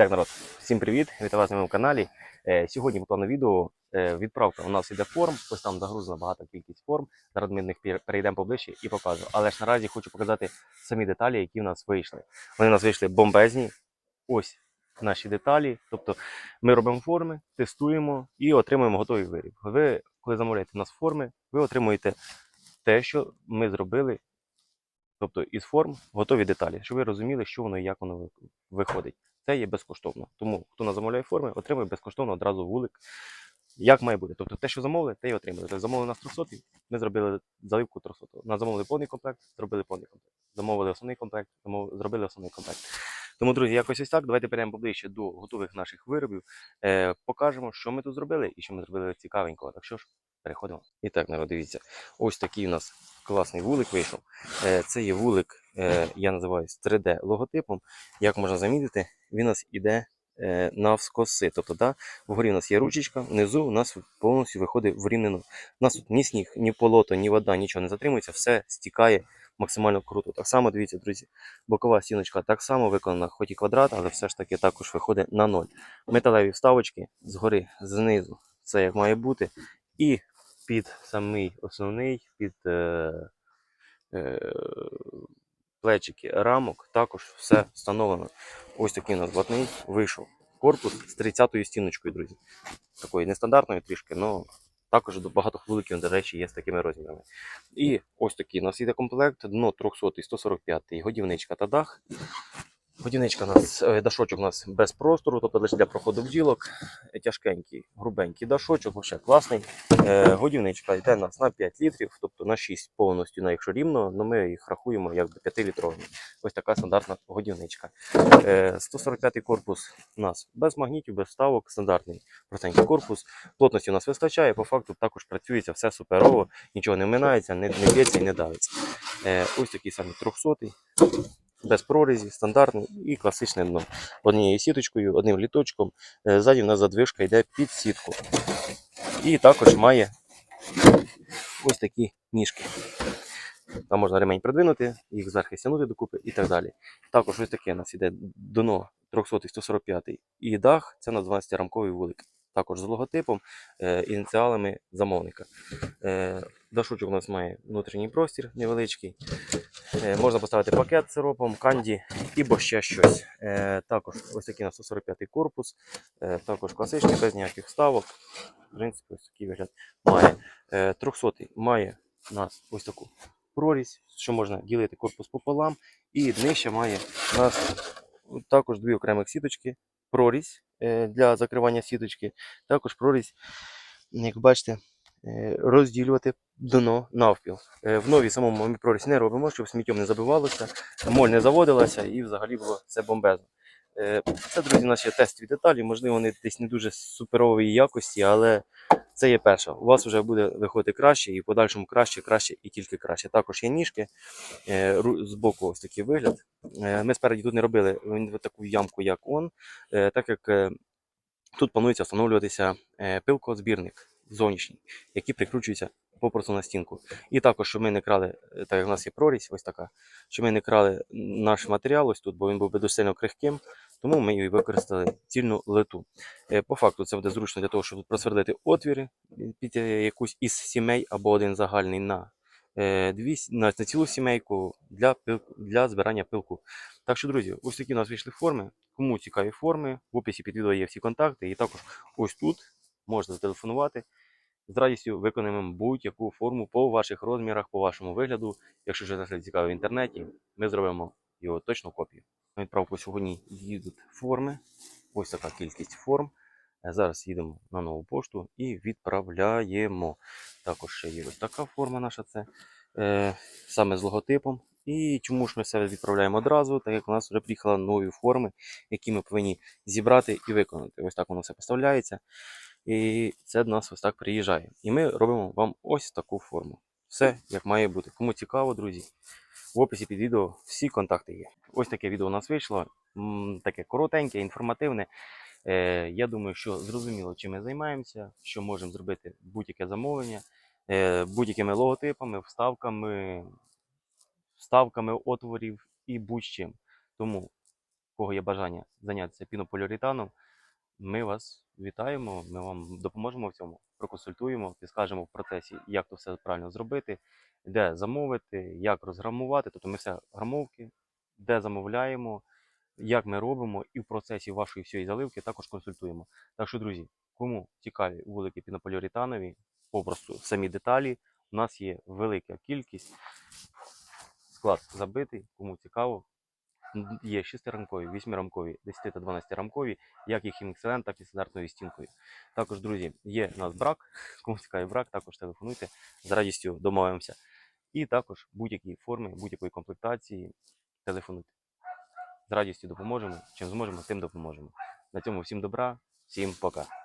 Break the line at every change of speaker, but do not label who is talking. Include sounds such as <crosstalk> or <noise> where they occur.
Так, народ, всім привіт! Вітаю вас на моєму каналі. Е, Сьогодні плану відео е, відправка у нас іде форм, ось там загрузена багата кількість форм. Зараз ми до них перейдемо поближче і покажу. Але ж наразі хочу показати самі деталі, які в нас вийшли. Вони в нас вийшли бомбезні. Ось наші деталі. Тобто ми робимо форми, тестуємо і отримуємо готовий виріб. Ви, коли замовляєте у нас форми, ви отримуєте те, що ми зробили. Тобто із форм готові деталі, щоб ви розуміли, що воно і як воно виходить. Це є безкоштовно. Тому хто нас замовляє форми, отримує безкоштовно одразу вулик. Як має бути? Тобто те, що замовили, те й отримали. Тобто замовили нас 300, ми зробили заливку 300. Нас замовили повний комплект, зробили повний комплект. Замовили основний комплект, замов... зробили основний комплект. Тому, друзі, якось ось так. Давайте перейдемо поближче до готових наших виробів. Е, покажемо, що ми тут зробили і що ми зробили цікавенького. Так що ж, переходимо. І так, народ, дивіться. Ось такий у нас класний вулик вийшов. Е, це є вулик, е, я називаю 3D логотипом. Як можна замітити, він у нас іде е, навскоси. Тобто, да, вгорі у нас є ручечка, внизу у нас повністю виходить врівнено. У нас тут ні сніг, ні полото, ні вода, нічого не затримується, все стікає максимально круто. Так само, дивіться, друзі, бокова стіночка так само виконана, хоч і квадрат, але все ж таки також виходить на ноль. Металеві вставочки згори, знизу, це як має бути. І під самий основний, під е, е, плечики рамок також все встановлено. Ось такий у нас блатний вийшов. Корпус з 30-ю стіночкою, друзі. Такої нестандартної трішки, але також багато хвиликів, до речі, є з такими розмірами. І ось такий у нас іде комплект, дно 300 145 годівничка та дах. Годівничка у нас, е, дашочок у нас без простору, тобто лише для проходу бджілок. Е, Тяжкенький, грубенький дашочок, взагалі класний. Е, годівничка йде у нас на 5 літрів, тобто на 6 повністю, на якщо рівно, але ми їх рахуємо як 5-літровими. Ось така стандартна годівничка. Е, 145 корпус у нас без магнітів, без вставок, стандартний простенький корпус. Плотності у нас вистачає, по факту також працюється все суперово, нічого не минається, не, б'ється і не давиться. Ось такий самий 300 без прорізі, стандартний і класичне дно. Однією сіточкою, одним літочком. Е, Ззаді в нас задвижка йде під сітку. І також має ось такі ніжки. Там можна ремень придвинути, їх зверху стягнути докупи і так далі. Також ось таке у нас іде дно 300 145 і дах це на 12-рамковий вулик. Також з логотипом, е, ініціалами замовника. Дашочок у нас має внутрішній простір невеличкий. Е, можна поставити пакет з сиропом, канді або ще щось. Е, також ось такий на 145 корпус, е, також класичний, без ніяких вставок. В принципі, ось такий вигляд має. Е, 300 має у нас ось таку прорізь, що можна ділити корпус пополам. І нижче має у нас також дві окремих сіточки, прорізь для закривання сіточки, також прорізь, як бачите, розділювати дно навпіл. Е, В новій самому ми прорізь не робимо, щоб сміттям не забивалося, моль не заводилася і взагалі було все бомбезно. Е, Це, друзі, наші тестові деталі. Можливо, вони десь не дуже суперової якості, але це є перша. У вас вже буде виходити краще і в подальшому краще, краще і тільки краще. Також є ніжки, е, ру- збоку ось такий вигляд. Е, Ми спереді тут не робили таку ямку, як он, е, так як е, тут планується встановлюватися е, пилкозбірник зовнішній, який прикручується попросту на стінку. І також, щоб ми не крали, е, так як в нас є прорізь, ось така, щоб ми не крали наш матеріал ось тут, бо він був би дуже сильно крихким, тому ми і використали цільну литу. Е, По факту це буде зручно для того, щоб просвердити отвіри під е, якусь із сімей або один загальний на, дві, на, на цілу сімейку для, для збирання пилку. Так що, друзі, ось такі у нас вийшли форми. Кому цікаві форми, в описі під відео є всі контакти, і також ось тут можна зателефонувати. З радістю виконаємо будь-яку форму по ваших розмірах, по вашому вигляду. Якщо щось знайшли цікаве в інтернеті, ми зробимо його точну копію. На відправку сьогодні їдуть форми. Ось така кількість форм. Е, Зараз їдемо на нову пошту і відправляємо. Також ще є ось така форма наша, це е, саме з логотипом. І чому ж ми все відправляємо одразу, так як у нас вже приїхали нові форми, які ми повинні зібрати і виконати. Ось так воно все поставляється. І це до нас ось так приїжджає. І ми робимо вам ось таку форму. Все як має бути. Кому цікаво, друзі, в описі під відео всі контакти є. Ось таке відео у нас вийшло. Таке коротеньке, інформативне. Е, Я думаю, що зрозуміло, чим ми займаємося, що можемо зробити будь-яке замовлення, е, будь-якими логотипами, вставками, вставками отворів і будь-чим. Тому кого є бажання зайнятися пінополіуретаном, ми вас вітаємо, ми вам допоможемо в цьому, проконсультуємо, підскажемо в процесі, як то все правильно зробити, де замовити, як розграмувати. Тобто ми все грамовки, де замовляємо, як ми робимо, і в процесі вашої всієї заливки також консультуємо. Так що, друзі, кому цікаві вулики пінополіуретанові, попросту самі деталі, у нас є велика кількість. Склад забитий, кому цікаво. Є 6-рамкові, 8-рамкові, 10 та 12-рамкові, як і хімікселен, так і стандартною стінкою. Також, друзі, є у нас брак, <laughs> кому цікавий брак, також телефонуйте, з радістю домовимося. І також будь-які форми, будь-якої комплектації телефонуйте. З радістю допоможемо. Чим зможемо, тим допоможемо. На цьому всім добра, всім пока.